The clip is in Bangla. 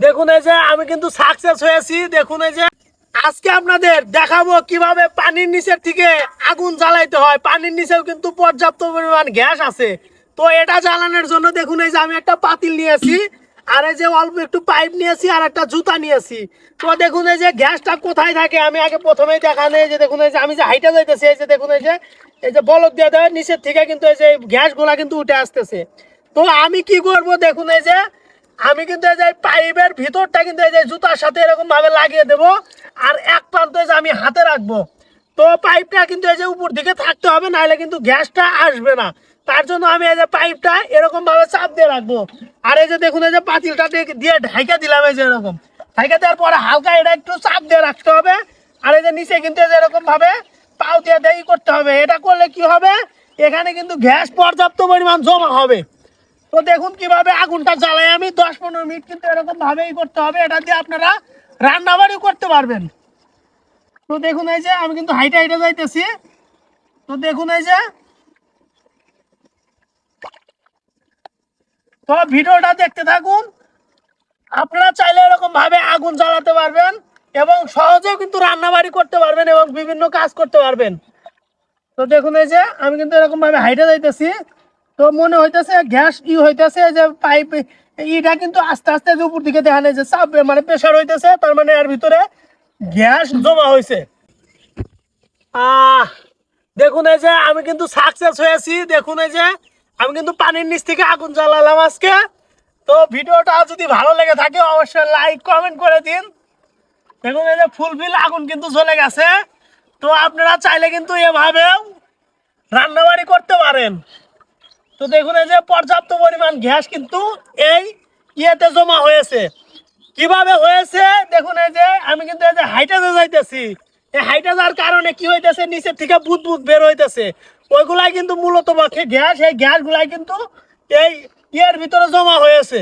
দেখুন এই যে আমি কিন্তু সাকসেস হয়েছি দেখুন এই যে আজকে আপনাদের দেখাবো কীভাবে পানির নিচের থেকে আগুন জ্বালাইতে হয় পানির নিচেও কিন্তু পর্যাপ্ত পরিমাণ গ্যাস আছে তো এটা জ্বালানোর জন্য দেখুন এই যে আমি একটা পাতিল নিয়েছি আর এই যে অল্প একটু পাইপ নিয়েছি আর একটা জুতা নিয়েছি তো দেখুন এই যে গ্যাসটা কোথায় থাকে আমি আগে প্রথমেই দেখানো এই যে দেখুন এই যে আমি যে হাইটা যাইতেছি এই যে দেখুন এই যে এই যে বলক দিয়ে দেয় নিচের থেকে কিন্তু এই যে গ্যাসগুলা কিন্তু উঠে আসতেছে তো আমি কি করব দেখুন এই যে আমি কিন্তু এই যে পাইপের ভিতরটা কিন্তু এই যে জুতার সাথে এরকম ভাবে লাগিয়ে দেব আর এক প্রান্ত যে আমি হাতে রাখব তো পাইপটা কিন্তু এই যে উপর দিকে থাকতে হবে নাহলে কিন্তু গ্যাসটা আসবে না তার জন্য আমি এই যে পাইপটা এরকম ভাবে চাপ দিয়ে রাখব আর এই যে দেখুন এই যে পাতিলটা দিয়ে- ঢাইকা দিলাম এই যে এরকম ঢাইকা দেওয়ার পরে হালকা এটা একটু চাপ দিয়ে রাখতে হবে আর এই যে নিচে কিন্তু এই যে এরকম ভাবে পাও দিয়ে দেই করতে হবে এটা করলে কি হবে এখানে কিন্তু গ্যাস পর্যাপ্ত পরিমাণ জমা হবে তো দেখুন কীভাবে আগুনটা জ্বালাই আমি দশ পনেরো মিনিট কিন্তু এরকম ভাবেই করতে হবে, এটা দিয়ে আপনারা রান্না বাড়িও করতে পারবেন। তো দেখুন এই যে, আমি কিন্তু হাইটে হাইটে যাইতেছি। তো দেখুন এই যে, তো ভিডিওটা দেখতে থাকুন। আপনারা চাইলে এরকম ভাবে আগুন জ্বালাতে পারবেন এবং সহজেও কিন্তু রান্না বাড়ি করতে পারবেন এবং বিভিন্ন কাজ করতে পারবেন। তো দেখুন এই যে, আমি কিন্তু এরকম ভাবে হাইটে যাইতেছি। তো মনে হইতেছে, গ্যাস ই হইতেছে যে পাইপ, ইটা কিন্তু আস্তে আস্তে যে উপর দিকে দেখা যায় যে চাপ মানে প্রেশার হইতেছে, তার মানে এর ভিতরে গ্যাস জমা হয়েছে আহ, দেখুন এই যে আমি কিন্তু সাকসেস হয়েছি, দেখুন এই যে আমি কিন্তু পানির নিচ থেকে আগুন জ্বালালাম আজকে। তো ভিডিওটা যদি ভালো লেগে থাকে, অবশ্যই লাইক কমেন্ট করে দিন। দেখুন এই যে ফুলফিল আগুন কিন্তু চলে গেছে। তো আপনারা চাইলে কিন্তু এভাবেও রান্নাবাড়ি করতে পারেন। তো দেখুন এই যে পর্যাপ্ত পরিমাণ গ্যাস কিন্তু এই ইয়েতে জমা হয়েছে। কীভাবে হয়েছে? দেখুন এই যে আমি কিন্তু এই যে হাইটাজে যাইতেছি। এই হাইটা যাওয়ার কারণে কি হইতেছে? নিচের থেকে বুদ বুদ বের হইতেছে। ওইগুলাই কিন্তু মূলত পক্ষে গ্যাস। এই গ্যাসগুলাই কিন্তু এই ইয়ের ভিতরে জমা হয়েছে।